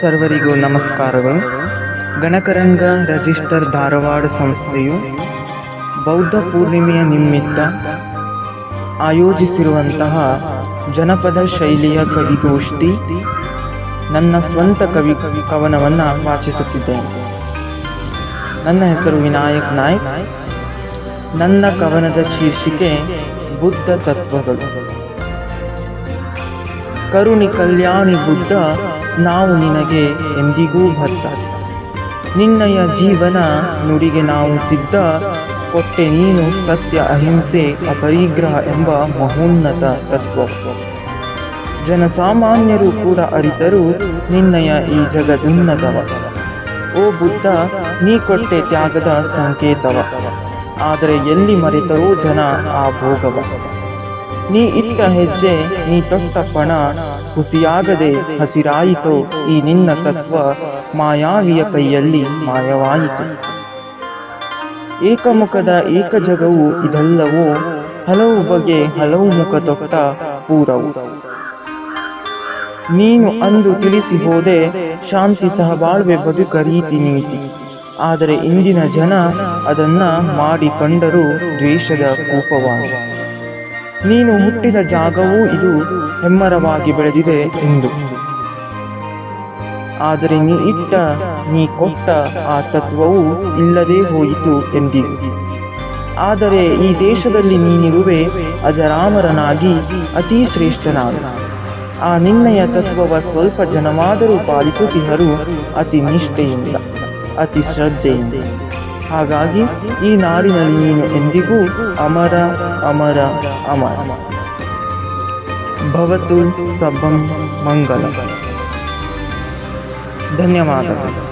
ಸರ್ವರಿಗೂ ನಮಸ್ಕಾರಗಳು. ಗಣಕರಂಗ ರಜಿಸ್ಟರ್ ಧಾರವಾಡ ಸಂಸ್ಥೆಯು ಬೌದ್ಧ ಪೂರ್ಣಿಮೆಯ ನಿಮಿತ್ತ ಆಯೋಜಿಸಿರುವಂತಹ ಜನಪದ ಶೈಲಿಯ ಕವಿಗೋಷ್ಠಿ ನನ್ನ ಸ್ವಂತ ಕವಿ ಕವನವನ್ನು ವಾಚಿಸುತ್ತಿದ್ದೇನೆ. ನನ್ನ ಹೆಸರು ವಿನಾಯಕ್ ನಾಯಕ್. ನನ್ನ ಕವನದ ಶೀರ್ಷಿಕೆ ಬುದ್ಧ ತತ್ವಗಳು. ಕರುಣಿ ಕಲ್ಯಾಣಿ ಬುದ್ಧ, ನಾವು ನಿನಗೆ ಎಂದಿಗೂ ಭತ್ತ. ನಿನ್ನಯ ಜೀವನ ನುಡಿಗೆ ನಾವು ಸಿದ್ಧ ಕೊಟ್ಟೆ ನೀನು ಸತ್ಯ, ಅಹಿಂಸೆ, ಅಪರಿಗ್ರಹ ಎಂಬ ಮಹೋನ್ನತ ತತ್ವ. ಜನಸಾಮಾನ್ಯರು ಕೂಡ ಅರಿತರು ನಿನ್ನಯ ಈ ಜಗದುನ್ನತವ. ಓ ಬುದ್ಧ, ನೀ ಕೊಟ್ಟೆ ತ್ಯಾಗದ ಸಂಕೇತವ. ಆದರೆ ಎಲ್ಲಿ ಮರೆತರೋ ಜನ ಆ ಭೋಗವ. ನೀ ಇಟ್ಟ ಹೆಜ್ಜೆ, ನೀ ತೊಟ್ಟ ಪಣ, ಹುಸಿಯಾಗದೆ ಹಸಿರಾಯಿತೋ ಈ ನಿನ್ನ ತತ್ವ. ಮಾಯಾವಿಯ ಕೈಯಲ್ಲಿ ಮಾಯವಾಯಿತು. ಏಕಮುಖದ ಏಕ ಜಗವು ಇದೆಲ್ಲವೂ ಹಲವು ಬಗೆ ಹಲವು ಮುಖ ತೊಟ್ಟ ಪೂರವು. ನೀನು ಅಂದು ತಿಳಿಸಿ ಹೋದೆ ಶಾಂತಿ ಸಹಬಾಳ್ವೆ ಬದುಕ ರೀತಿ ನೀತಿ. ಆದರೆ ಇಂದಿನ ಜನ ಅದನ್ನ ಮಾಡಿ ಕಂಡರೂ ದ್ವೇಷದ ಕೋಪವಾಗಿ. ನೀನು ಹುಟ್ಟಿದ ಜಾಗವೂ ಇದು ಹೆಮ್ಮರವಾಗಿ ಬೆಳೆದಿದೆ ಎಂದು. ಆದರೆ ನೀ ಇಟ್ಟ, ನೀ ಕೊಟ್ಟ ಆ ತತ್ವವು ಇಲ್ಲದೆ ಹೋಯಿತು ಎಂದಿರು ಆದರೆ ಈ ದೇಶದಲ್ಲಿ ನೀನಿರುವೆ ಅಜರಾಮರನಾಗಿ ಅತಿ ಶ್ರೇಷ್ಠನಾದ ಆ ನಿನ್ನಯ ತತ್ವವ ಸ್ವಲ್ಪ ಜನವಾದರೂ ಪಾಲಿಸುತ್ತಿದ್ದರು ಅತಿ ನಿಷ್ಠೆಯಿಂದ, ಅತಿ ಶ್ರದ್ಧೆಯಿಂದ. ಹಾಗಾಗಿ ಈ ನಾಡಿನಲ್ಲಿ ನೀನು ಎಂದಿಗೂ ಅಮರ ಅಮರ ಅಮರ. ಭವತು ಸಬಂ ಮಂಗಲ. धन्यवाद।